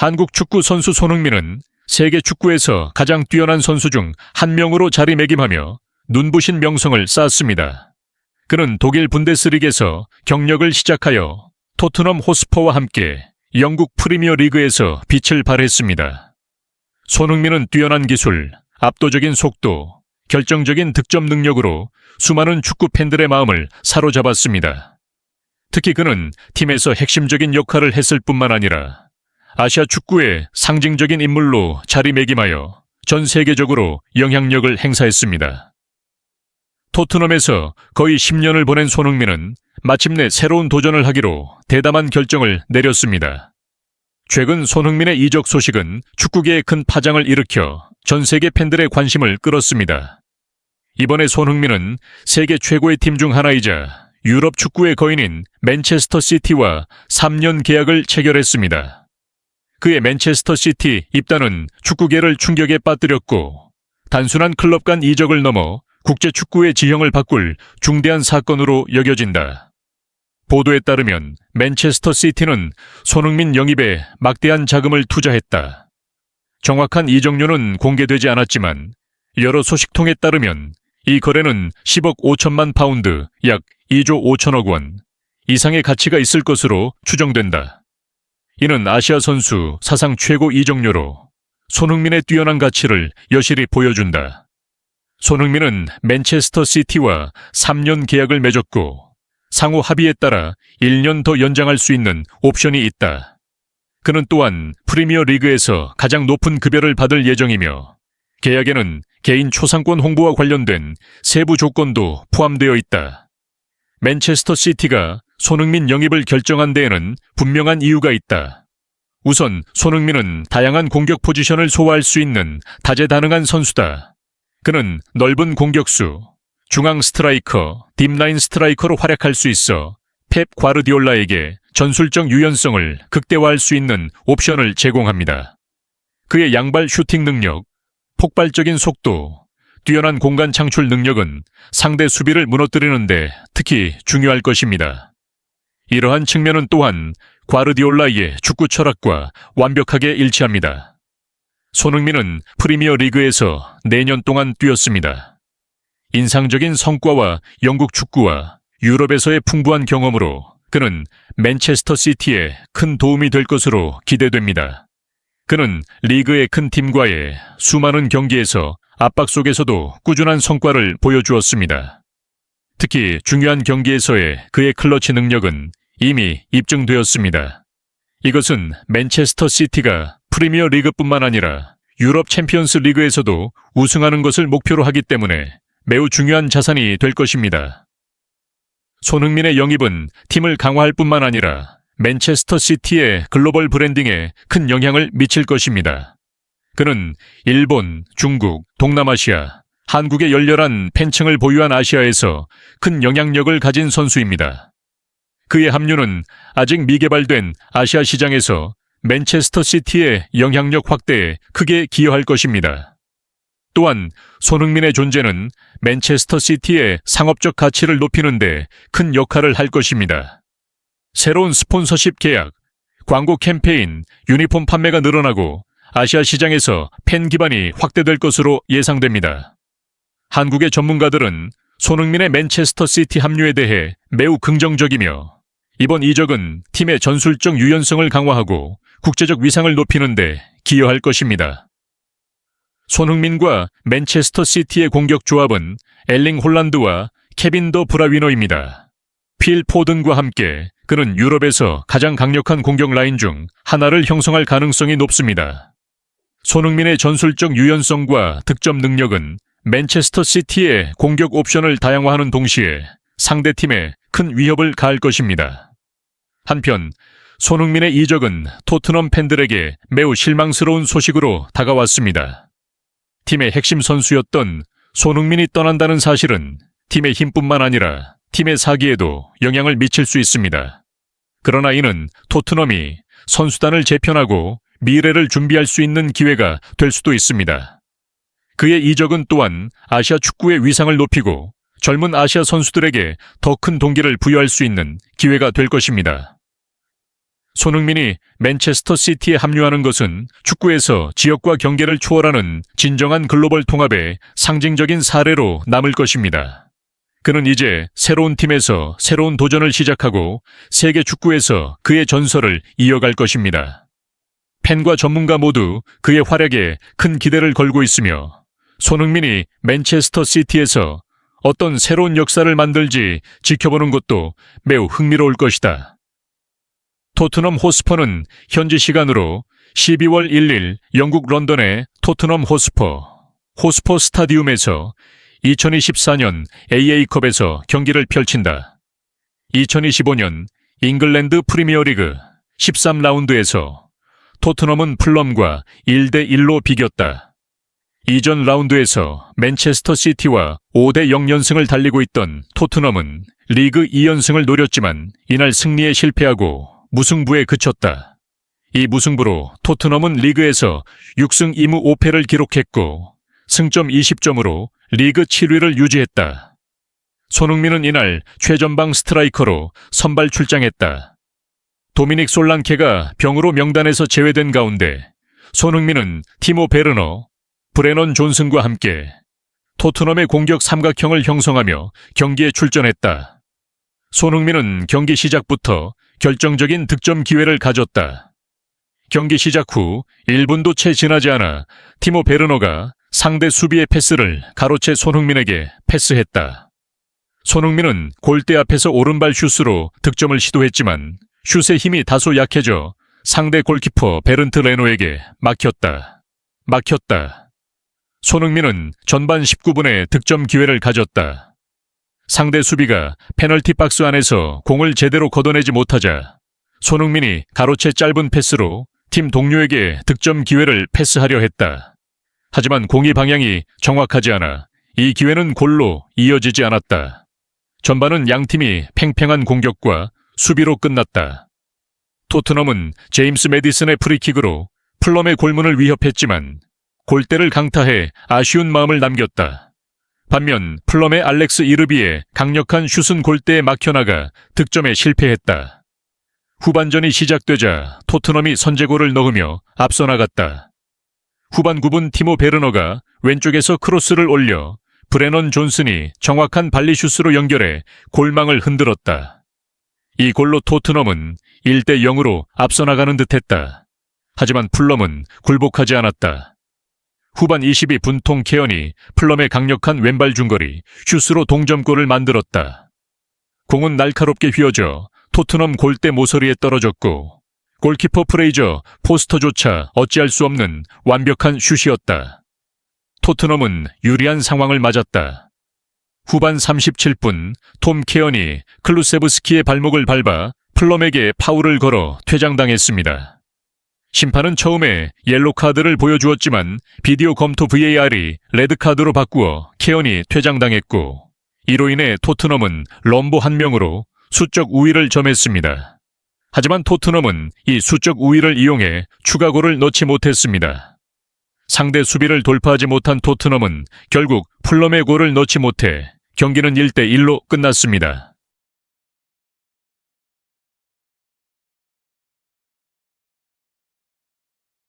한국 축구 선수 손흥민은 세계 축구에서 가장 뛰어난 선수 중 한 명으로 자리매김하며 눈부신 명성을 쌓았습니다. 그는 독일 분데스리그에서 경력을 시작하여 토트넘 호스퍼와 함께 영국 프리미어 리그에서 빛을 발했습니다. 손흥민은 뛰어난 기술, 압도적인 속도, 결정적인 득점 능력으로 수많은 축구 팬들의 마음을 사로잡았습니다. 특히 그는 팀에서 핵심적인 역할을 했을 뿐만 아니라 아시아 축구의 상징적인 인물로 자리매김하여 전 세계적으로 영향력을 행사했습니다. 토트넘에서 거의 10년을 보낸 손흥민은 마침내 새로운 도전을 하기로 대담한 결정을 내렸습니다. 최근 손흥민의 이적 소식은 축구계에 큰 파장을 일으켜 전 세계 팬들의 관심을 끌었습니다. 이번에 손흥민은 세계 최고의 팀 중 하나이자 유럽 축구의 거인인 맨체스터 시티와 3년 계약을 체결했습니다. 그의 맨체스터 시티 입단은 축구계를 충격에 빠뜨렸고 단순한 클럽 간 이적을 넘어 국제 축구의 지형을 바꿀 중대한 사건으로 여겨진다. 보도에 따르면 맨체스터 시티는 손흥민 영입에 막대한 자금을 투자했다. 정확한 이적료는 공개되지 않았지만 여러 소식통에 따르면 이 거래는 10억 5천만 파운드, 약 2조 5천억 원 이상의 가치가 있을 것으로 추정된다. 이는 아시아 선수 사상 최고 이적료로 손흥민의 뛰어난 가치를 여실히 보여준다. 손흥민은 맨체스터 시티와 3년 계약을 맺었고 상호 합의에 따라 1년 더 연장할 수 있는 옵션이 있다. 그는 또한 프리미어 리그에서 가장 높은 급여를 받을 예정이며 계약에는 개인 초상권 홍보와 관련된 세부 조건도 포함되어 있다. 맨체스터 시티가 손흥민 영입을 결정한 데에는 분명한 이유가 있다. 우선 손흥민은 다양한 공격 포지션을 소화할 수 있는 다재다능한 선수다. 그는 넓은 공격수, 중앙 스트라이커, 딥라인 스트라이커로 활약할 수 있어 펩 과르디올라에게 전술적 유연성을 극대화할 수 있는 옵션을 제공합니다. 그의 양발 슈팅 능력, 폭발적인 속도, 뛰어난 공간 창출 능력은 상대 수비를 무너뜨리는데 특히 중요할 것입니다. 이러한 측면은 또한 과르디올라의 축구 철학과 완벽하게 일치합니다. 손흥민은 프리미어 리그에서 내년 동안 뛰었습니다. 인상적인 성과와 영국 축구와 유럽에서의 풍부한 경험으로 그는 맨체스터 시티에 큰 도움이 될 것으로 기대됩니다. 그는 리그의 큰 팀과의 수많은 경기에서 압박 속에서도 꾸준한 성과를 보여주었습니다. 특히 중요한 경기에서의 그의 클러치 능력은 이미 입증되었습니다. 이것은 맨체스터 시티가 프리미어 리그뿐만 아니라 유럽 챔피언스 리그에서도 우승하는 것을 목표로 하기 때문에 매우 중요한 자산이 될 것입니다. 손흥민의 영입은 팀을 강화할 뿐만 아니라 맨체스터 시티의 글로벌 브랜딩에 큰 영향을 미칠 것입니다. 그는 일본, 중국, 동남아시아, 한국의 열렬한 팬층을 보유한 아시아에서 큰 영향력을 가진 선수입니다. 그의 합류는 아직 미개발된 아시아 시장에서 맨체스터 시티의 영향력 확대에 크게 기여할 것입니다. 또한 손흥민의 존재는 맨체스터 시티의 상업적 가치를 높이는데 큰 역할을 할 것입니다. 새로운 스폰서십 계약, 광고 캠페인, 유니폼 판매가 늘어나고 아시아 시장에서 팬 기반이 확대될 것으로 예상됩니다. 한국의 전문가들은 손흥민의 맨체스터 시티 합류에 대해 매우 긍정적이며 이번 이적은 팀의 전술적 유연성을 강화하고 국제적 위상을 높이는 데 기여할 것입니다. 손흥민과 맨체스터 시티의 공격 조합은 엘링 홀란드와 케빈 더 브라위너입니다. 필 포든과 함께 그는 유럽에서 가장 강력한 공격 라인 중 하나를 형성할 가능성이 높습니다. 손흥민의 전술적 유연성과 득점 능력은 맨체스터 시티의 공격 옵션을 다양화하는 동시에 상대팀에 큰 위협을 가할 것입니다. 한편 손흥민의 이적은 토트넘 팬들에게 매우 실망스러운 소식으로 다가왔습니다. 팀의 핵심 선수였던 손흥민이 떠난다는 사실은 팀의 힘뿐만 아니라 팀의 사기에도 영향을 미칠 수 있습니다. 그러나 이는 토트넘이 선수단을 재편하고 미래를 준비할 수 있는 기회가 될 수도 있습니다. 그의 이적은 또한 아시아 축구의 위상을 높이고 젊은 아시아 선수들에게 더 큰 동기를 부여할 수 있는 기회가 될 것입니다. 손흥민이 맨체스터 시티에 합류하는 것은 축구에서 지역과 경계를 초월하는 진정한 글로벌 통합의 상징적인 사례로 남을 것입니다. 그는 이제 새로운 팀에서 새로운 도전을 시작하고 세계 축구에서 그의 전설을 이어갈 것입니다. 팬과 전문가 모두 그의 활약에 큰 기대를 걸고 있으며 손흥민이 맨체스터 시티에서 어떤 새로운 역사를 만들지 지켜보는 것도 매우 흥미로울 것이다. 토트넘 호스퍼는 현지 시간으로 12월 1일 영국 런던의 토트넘 호스퍼, 호스퍼 스타디움에서 2024년 AA컵에서 경기를 펼친다. 2025년 잉글랜드 프리미어리그 13라운드에서 토트넘은 플럼과 1대 1로 비겼다. 이전 라운드에서 맨체스터 시티와 5대 0 연승을 달리고 있던 토트넘은 리그 2연승을 노렸지만 이날 승리에 실패하고 무승부에 그쳤다. 이 무승부로 토트넘은 리그에서 6승 2무 5패를 기록했고 승점 20점으로 리그 7위를 유지했다. 손흥민은 이날 최전방 스트라이커로 선발 출장했다. 도미닉 솔랑케가 병으로 명단에서 제외된 가운데 손흥민은 티모 베르너, 브레넌 존슨과 함께 토트넘의 공격 삼각형을 형성하며 경기에 출전했다. 손흥민은 경기 시작부터 결정적인 득점 기회를 가졌다. 경기 시작 후 1분도 채 지나지 않아 티모 베르너가 상대 수비의 패스를 가로채 손흥민에게 패스했다. 손흥민은 골대 앞에서 오른발 슛으로 득점을 시도했지만 슛의 힘이 다소 약해져 상대 골키퍼 베른트 레노에게 막혔다. 막혔다. 손흥민은 전반 19분에 득점 기회를 가졌다. 상대 수비가 페널티 박스 안에서 공을 제대로 걷어내지 못하자 손흥민이 가로채 짧은 패스로 팀 동료에게 득점 기회를 패스하려 했다. 하지만 공이 방향이 정확하지 않아 이 기회는 골로 이어지지 않았다. 전반은 양팀이 팽팽한 공격과 수비로 끝났다. 토트넘은 제임스 메디슨의 프리킥으로 플럼의 골문을 위협했지만 골대를 강타해 아쉬운 마음을 남겼다. 반면 플럼의 알렉스 이르비의 강력한 슛은 골대에 막혀나가 득점에 실패했다. 후반전이 시작되자 토트넘이 선제골을 넣으며 앞서 나갔다. 후반 9분 티모 베르너가 왼쪽에서 크로스를 올려 브레넌 존슨이 정확한 발리 슛으로 연결해 골망을 흔들었다. 이 골로 토트넘은 1대 0으로 앞서 나가는 듯했다. 하지만 플럼은 굴복하지 않았다. 후반 22분 통 케언이 플럼의 강력한 왼발 중거리 슛으로 동점골을 만들었다. 공은 날카롭게 휘어져 토트넘 골대 모서리에 떨어졌고 골키퍼 프레이저 포스터조차 어찌할 수 없는 완벽한 슛이었다. 토트넘은 유리한 상황을 맞았다. 후반 37분 톰 케언이 클루세브스키의 발목을 밟아 플럼에게 파울을 걸어 퇴장당했습니다. 심판은 처음에 옐로 카드를 보여주었지만 비디오 검토 VAR이 레드 카드로 바꾸어 케언이 퇴장당했고 이로 인해 토트넘은 럼보 한 명으로 수적 우위를 점했습니다. 하지만 토트넘은 이 수적 우위를 이용해 추가골을 넣지 못했습니다. 상대 수비를 돌파하지 못한 토트넘은 결국 플럼의 골을 넣지 못해 경기는 1대 1로 끝났습니다.